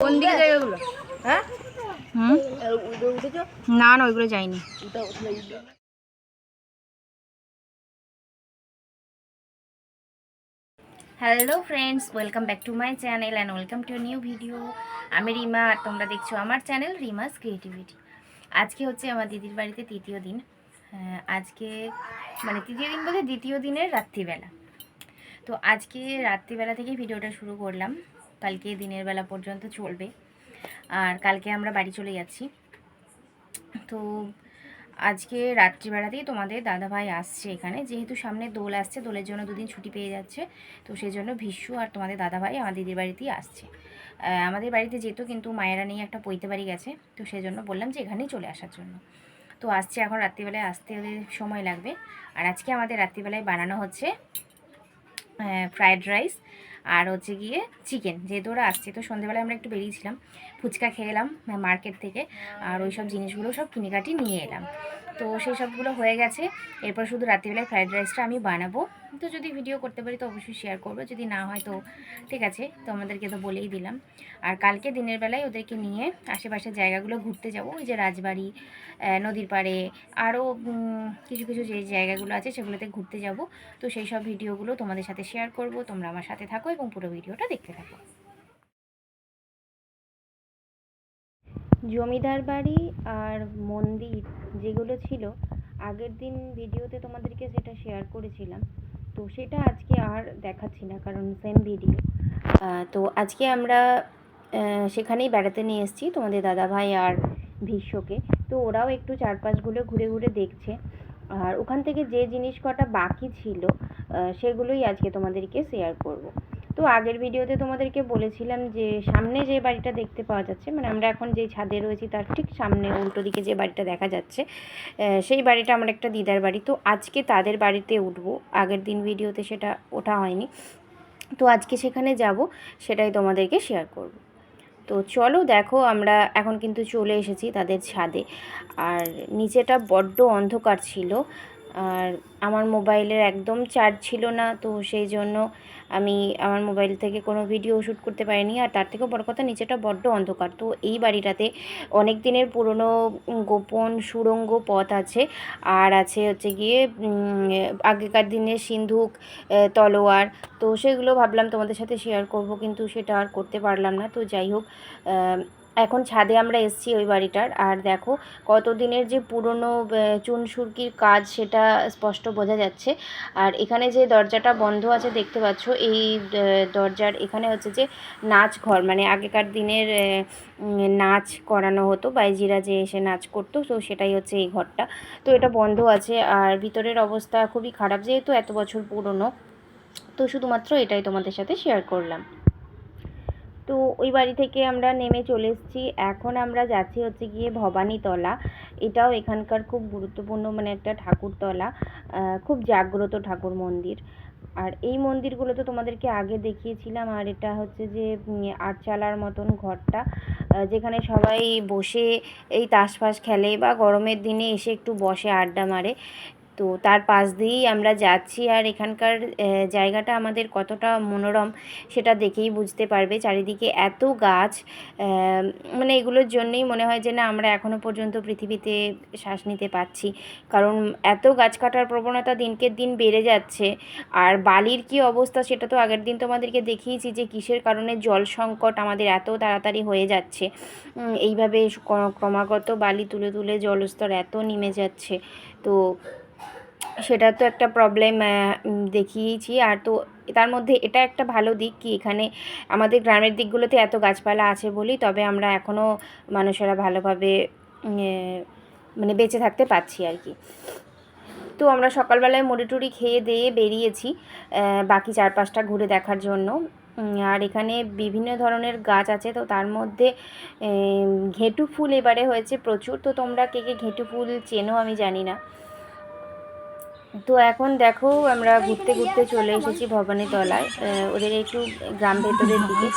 কোন দিকে জায়গাগুলো হ্যাঁ? হুম? না না ওইগুলো যায়নি hello friends welcome back to my channel and welcome to new video আমি রিমা আর তোমরা দেখছ আমার চ্যানেল রিমাস ক্রিয়েটিভিটি আজকে হচ্ছে আমার দিদির বাড়িতে তৃতীয় দিন। আজকে মানে তৃতীয় দিন বলতে দ্বিতীয় দিনের রাত্রিবেলা। তো আজকে রাত্রিবেলা থেকেই ভিডিওটা শুরু করলাম। কালকে দিনের বেলা পর্যন্ত চলবে। আর কালকে আমরা বাড়ি চলে যাচ্ছি। তো আজকে রাত্রিবেলাতেই তোমাদের দাদাভাই আসছে এখানে। যেহেতু সামনে দোল আসছে, দোলের জন্য দুদিন ছুটি পেয়ে যাচ্ছে। তো সেই জন্য ভীষ্ম আর তোমাদের দাদাভাই আমার দিদির বাড়িতেই আসছে। আমাদের বাড়িতে যেত কিন্তু মায়েরা নিয়ে একটা পৈতে বাড়ি গেছে, তো সেই জন্য বললাম যে এখানেই চলে আসার জন্য। তো আসছে এখন রাত্রিবেলায় আসতে হলে সময় লাগবে। আর আজকে আমাদের রাত্রিবেলায় বানানো হচ্ছে ফ্রায়েড রাইস আর হচ্ছে গিয়ে চিকেন যেহেতু ওরা আসছে, তো সন্ধেবেলায় আমরা একটু বেরিয়েছিলাম, ফুচকা খেয়ে এলাম মার্কেট থেকে। আর ওই সব জিনিসগুলো সব কিনে কাটি নিয়ে এলাম। তো সেই সবগুলো হয়ে গেছে। এরপর শুধু রাত্রিবেলায় ফ্রায়েড রাইসটা আমি বানাবো। তো যদি ভিডিও করতে পারি তো অবশ্যই শেয়ার করব। যদি না হয় তো ঠিক আছে, তো আমাদেরকে তো বলেই দিলাম। আর কালকে দিনের বেলায় ওদেরকে নিয়ে আশেপাশের জায়গাগুলো ঘুরতে যাব। ওই যে রাজবাড়ি নদীর পাড়ে আরও কিছু কিছু যে জায়গাগুলো আছে সেগুলোতে ঘুরতে যাব। তো সেই সব ভিডিওগুলো তোমাদের সাথে শেয়ার করব। তোমরা আমার সাথে থাকো এবং পুরো ভিডিওটা দেখতে থাকো। জমিদার বাড়ি আর মন্দির যেগুলো ছিল, আগের দিন ভিডিওতে তোমাদেরকে সেটা শেয়ার করেছিলাম। তো সেটা আজকে আর দেখাচ্ছি না, কারণ সেম ভিডিও তো আজকে আমরা সেখানেই বেড়াতে নিয়ে এসেছি তোমাদের দাদাভাই আর ভীষ্মকে। তো ওরাও একটু চারপাশগুলো ঘুরে ঘুরে দেখছে। আর ওখান থেকে যে জিনিস কটা বাকি ছিল সেগুলোই আজকে তোমাদেরকে শেয়ার করব। তো আগের ভিডিওতে তোমাদেরকে বলেছিলাম যে সামনে যে বাড়িটা দেখতে পাওয়া যাচ্ছে মানে আমরা এখন যে ছাদে রয়েছি তার ঠিক সামনে উল্টো দিকে যে বাড়িটা দেখা যাচ্ছে সেই বাড়িটা আমার একটা দিদার বাড়ি। তো আজকে তাদের বাড়িতে উঠবো, আগের দিন ভিডিওতে সেটা ওঠা হয়নি। তো আজকে সেখানে যাব, সেটাই তোমাদেরকে শেয়ার করব। তো চলো দেখো আমরা এখন কিন্তু চলে এসেছি তাদের ছাদে। আর নিচেটা বড্ড অন্ধকার ছিল। আর আমার মোবাইলের একদম চার্জ ছিল না, তো সেই জন্য আমি আমার মোবাইল থেকে কোনো ভিডিও শ্যুট করতে পারিনি। আর তার থেকেও বড় কথা, নিচেটা বড্ড অন্ধকার। তো এই বাড়িটাতে অনেক দিনের পুরনো গোপন সুড়ঙ্গ পথ আছে। আর আছে হচ্ছে গিয়ে আগেকার দিনের সিন্ধুক তলোয়ার, তো সেগুলো ভাবলাম তোমাদের সাথে শেয়ার করব, কিন্তু সেটা আর করতে পারলাম না। তো যাই হোক এখন ছাদে আমরা এসছি ওই বাড়িটার। আর দেখো কতদিনের যে পুরনো চুন সুরকির কাজ সেটা স্পষ্ট বোঝা যাচ্ছে। আর এখানে যে দরজাটা বন্ধ আছে দেখতে পাচ্ছ, এই দরজার এখানে হচ্ছে যে নাচ ঘর মানে আগেকার দিনের নাচ করানো হতো, বাইজিরা যে এসে নাচ করতো, তো সেটাই হচ্ছে এই ঘরটা। তো এটা বন্ধ আছে, আর ভিতরের অবস্থা খুবই খারাপ, যেহেতু এত বছর পুরনো। তো শুধুমাত্র এটাই তোমাদের সাথে শেয়ার করলাম। তো ওই বাড়ি থেকে আমরা নেমে চলে এসেছি। এখন আমরা যাচ্ছি হচ্ছে গিয়ে ভবানীতলা। এটাও এখানকার খুব গুরুত্বপূর্ণ মানে একটা ঠাকুরতলা খুব জাগ্রত ঠাকুর মন্দির। আর এই মন্দিরগুলো তো তোমাদেরকে আগে দেখিয়েছিলাম, আর এটা হচ্ছে যে আটচালার মতন ঘরটা যেখানে সবাই বসে এই তাস ফাস খেলে বা গরমের দিনে এসে একটু বসে আড্ডা মারে। তো তার পাশ দিয়েই আমরা যাচ্ছি আর এখানকার জায়গাটা আমাদের কতটা মনোরম সেটা দেখেই বুঝতে পারবে। চারিদিকে এত গাছ মানে এগুলোর জন্যই মনে হয় যে না আমরা এখনও পর্যন্ত পৃথিবীতে শ্বাস নিতে পারছি। কারণ এত গাছ কাটার প্রবণতা দিনকে দিন বেড়ে যাচ্ছে। আর বালির কি অবস্থা সেটা তো আগের দিন তোমাদেরকে দেখিয়েছি যে কিসের কারণে জল সংকট আমাদের এত তাড়াতাড়ি হয়ে যাচ্ছে। এইভাবে ক্রমাগত বালি তুলে তুলে জলস্তর এত নেমে যাচ্ছে। তো সেটা তো একটা প্রবলেম দেখিয়েছি। আর তো তার মধ্যে এটা একটা ভালো দিক কি, এখানে আমাদের গ্রামের দিকগুলোতে এত গাছপালা আছে বলেই তবে আমরা এখনও মানুষেরা ভালোভাবে মানে বেঁচে থাকতে পারছি আর কি। তো আমরা সকালবেলায় মুড়ি টুড়ি খেয়ে দিয়ে বেরিয়েছি বাকি চারপাশটা ঘুরে দেখার জন্য। আর এখানে বিভিন্ন ধরনের গাছ আছে, তো তার মধ্যে ঘেঁটু ফুল এবারে হয়েছে প্রচুর। তো তোমরা কে কে ঘেঁটু ফুল চেনো আমি জানি না। তো এখন দেখো আমরা ঘুরতে ঘুরতে চলে এসেছি ভবানীতলায় ওদের একটু গ্রাম ভেতরের দিকে।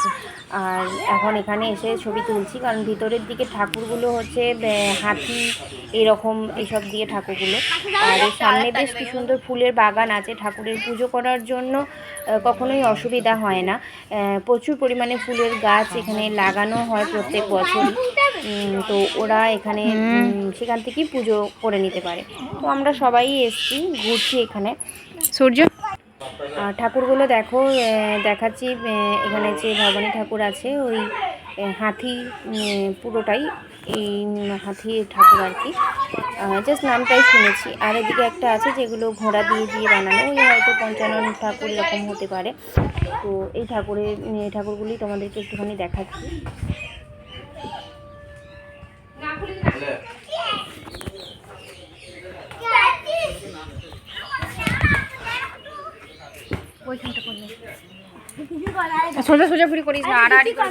আর এখন এখানে এসে ছবি তুলছি, কারণ ভিতরের দিকে ঠাকুরগুলো হচ্ছে হাতি, এরকম এইসব দিয়ে ঠাকুরগুলো। আর সামনে বেশ কি সুন্দর ফুলের বাগান আছে। ঠাকুরের পুজো করার জন্য কখনোই অসুবিধা হয় না। প্রচুর পরিমাণে ফুলের গাছ এখানে লাগানো হয় প্রত্যেক বছরই। তো ওরা এখানে সেখান থেকেই পুজো করে নিতে পারে। তো আমরা সবাই এসছি ঘুরছি এখানে। সূর্য? ঠাকুরগুলো দেখো দেখাচ্ছি এখানে যে ভবানী ঠাকুর আছে ওই হাতি পুরোটাই এই হাতি ঠাকুর আর কি। জাস্ট নামটাই শুনেছি। আর এদিকে একটা আছে যেগুলো ঘোড়া দিয়ে দিয়ে বানানো ওই হয়তো পঞ্চানন ঠাকুর এরকম হতে পারে। তো এই ঠাকুরের এই ঠাকুরগুলি তোমাদেরকে একটুখানি দেখাচ্ছি। সোজা সোজা ফুরি করিস না আড়াআড়ি করে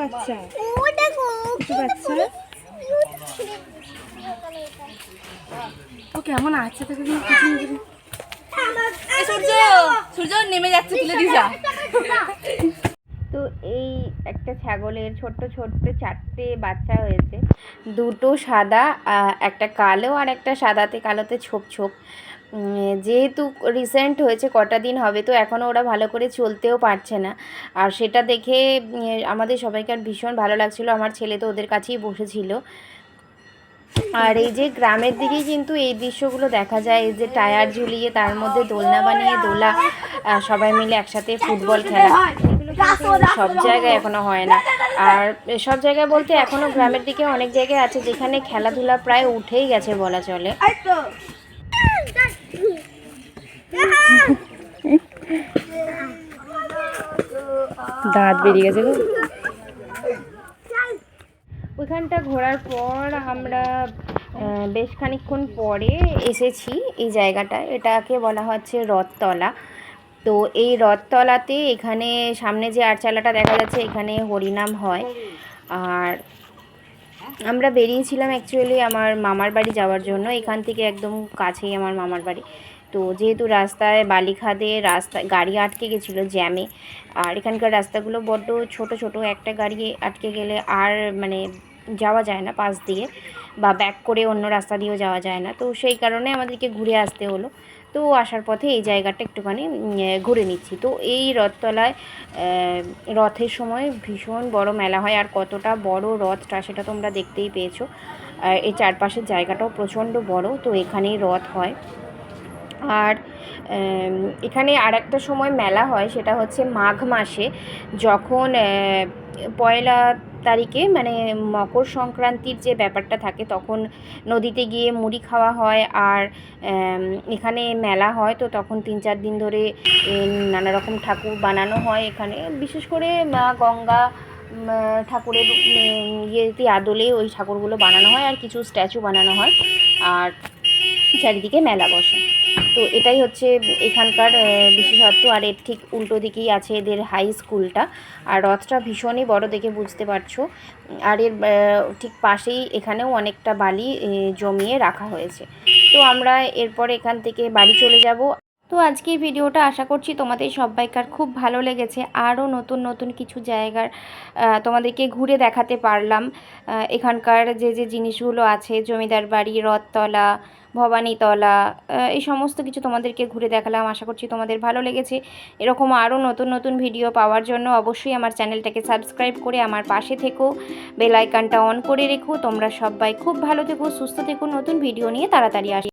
বাচ্চা? ও দেখো কিছু বাচ্চা? ও কেমন আছে তো কিছু কিছু সূর্য সূর্য নেমে যাচ্ছে তুলে দিয়ে যা। তো এই একটা ছাগলের ছোট্ট ছোট্ট চারটে বাচ্চা হয়েছে। দুটো সাদা একটা কালো আর একটা সাদাতে, কালোতে ছোপ ছোপ। যেহেতু রিসেন্ট হয়েছে, কটা দিন হবে, তো এখনও ওরা ভালো করে চলতেও পারছে না। আর সেটা দেখে আমাদের সবাইকার ভীষণ ভালো লাগছিল। আমার ছেলে তো ওদের কাছেই বসেছিল। আর এই যে গ্রামের দিকে কিন্তু এই দৃশ্যগুলো দেখা যায়। এই যে টায়ার ঝুলিয়ে, তার মধ্যে দোলনা বানিয়ে, দোলা সবাই মিলে একসাথে ফুটবল খেলা। সব জায়গায় এখনও হয় না। আর সব জায়গায় বলতে এখনও গ্রামের দিকে অনেক জায়গায় আছে যেখানে খেলাধুলা প্রায় উঠেই গেছে বলা চলে। দাঁত বেরিয়ে গেছে ওইখানটা ঘোরার পর আমরা বেশ খানিকক্ষণ পরে এসেছি এই জায়গাটায়। এটাকে বলা হচ্ছে রথতলা। তো এই রথতলাতে এখানে সামনে যে আটচালাটা দেখা যাচ্ছে, এখানে হরিনাম হয়। আর আমরা বেরিয়েছিলাম অ্যাকচুয়ালি আমার মামার বাড়ি যাওয়ার জন্য। এখান থেকে একদম কাছেই আমার মামার বাড়ি। তো যেহেতু রাস্তায় বালিখাদে রাস্তা, গাড়ি আটকে গেছিল জ্যামে আর এখানকার রাস্তাগুলো বড্ড ছোট ছোট, একটা গাড়ি আটকে গেলে আর মানে যাওয়া যায় না পাশ দিয়ে, বা ব্যাক করে অন্য রাস্তা দিয়েও যাওয়া যায় না। তো সেই কারণে আমাদেরকে ঘুরে আসতে হলো। তো আসার পথে এই জায়গাটা একটুখানি ঘুরে নিচ্ছি। তো এই রথতলায় রথের সময় ভীষণ বড় মেলা হয়। আর কতটা বড় রথটা সেটা তোমরা দেখতেই পেয়েছ। এই চারপাশের জায়গাটাও প্রচণ্ড বড়, তো এখানেই রথ হয়। আর এখানে আর একটা সময় মেলা হয়, সেটা হচ্ছে মাঘ মাসে। যখন পয়লা তারিখে মানে মকর সংক্রান্তির যে ব্যাপারটা থাকে, তখন নদীতে গিয়ে মুড়ি খাওয়া হয় আর এখানে মেলা হয়, তো তখন তিন চার দিন ধরে নানা রকম ঠাকুর বানানো হয় এখানে। বিশেষ করে মা গঙ্গা ঠাকুরের ইয়েতে আদলে ওই ঠাকুরগুলো বানানো হয় আর কিছু স্ট্যাচু বানানো হয়। আর চারিদিকে মেলা বসে। তো এটাই হচ্ছে এখানকার বিশেষত্ব। আর এর ঠিক উল্টো দিকেই আছে এদের হাই স্কুলটা আর রথটা ভীষণই বড় দেখে বুঝতে পারছ। আর এর ঠিক পাশেই এখানেও অনেকটা বালি জমিয়ে রাখা হয়েছে। তো আমরা এরপর এখান থেকে বাড়ি চলে যাব। তো আজকে ভিডিওটা আশা করছি তোমাদের সবাইকার খুব ভালো লেগেছে। আরও নতুন নতুন কিছু জায়গার তোমাদেরকে ঘুরে দেখাতে পারলাম। এখানকার যে যে জিনিসগুলো আছে, জমিদার বাড়ি, রথতলা, ভবানীতলা এই সমস্ত কিছু তোমাদেরকে ঘুরে দেখালাম। আশা করছি তোমাদের ভালো লেগেছে। এরকম আরও নতুন নতুন ভিডিও পাওয়ার জন্য অবশ্যই আমার চ্যানেলটাকে সাবস্ক্রাইব করে আমার পাশে থেকো। বেলাইকানটা অন করে রেখো। তোমরা সবাই খুব ভালো থেকো, সুস্থ থেকো। নতুন ভিডিও নিয়ে তাড়াতাড়ি আসি।